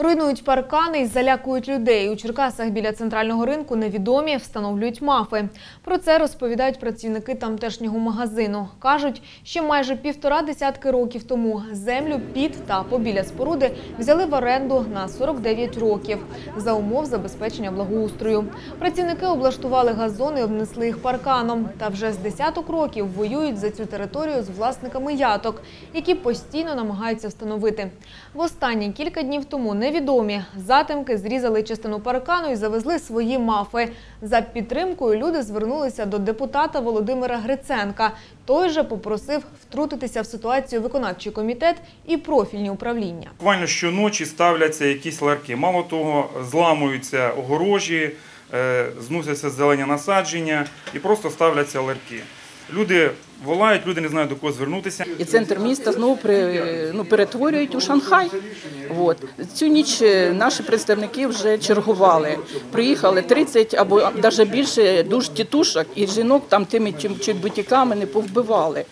Руйнують паркани і залякують людей. У Черкасах біля центрального ринку невідомі встановлюють мафи. Про це розповідають працівники тамтешнього магазину. Кажуть, що майже півтора десятки років тому землю під та побіля споруди взяли в оренду на 49 років за умов забезпечення благоустрою. Працівники облаштували газони і обнесли їх парканом. Та вже з десяток років воюють за цю територію з власниками яток, які постійно намагаються встановити. В останні кілька днів тому невідомі затемки зрізали частину паркану і завезли свої мафи. За підтримкою люди звернулися до депутата Володимира Гриценка. Той же попросив втрутитися в ситуацію виконавчий комітет і профільні управління. Буквально щоночі ставляться якісь ларки. Мало того, зламуються огорожі, е, зносяться зелені насадження і просто ставляться ларки. Люди волають, люди не знають до кого звернутися. І центр міста знову при, ну, перетворюють у Шанхай. От. Цю ніч е, наші представники вже чергували. Приїхали 30 або навіть більше душ тітушок, і жінок там тими чим- чуть бутіками не повбивали.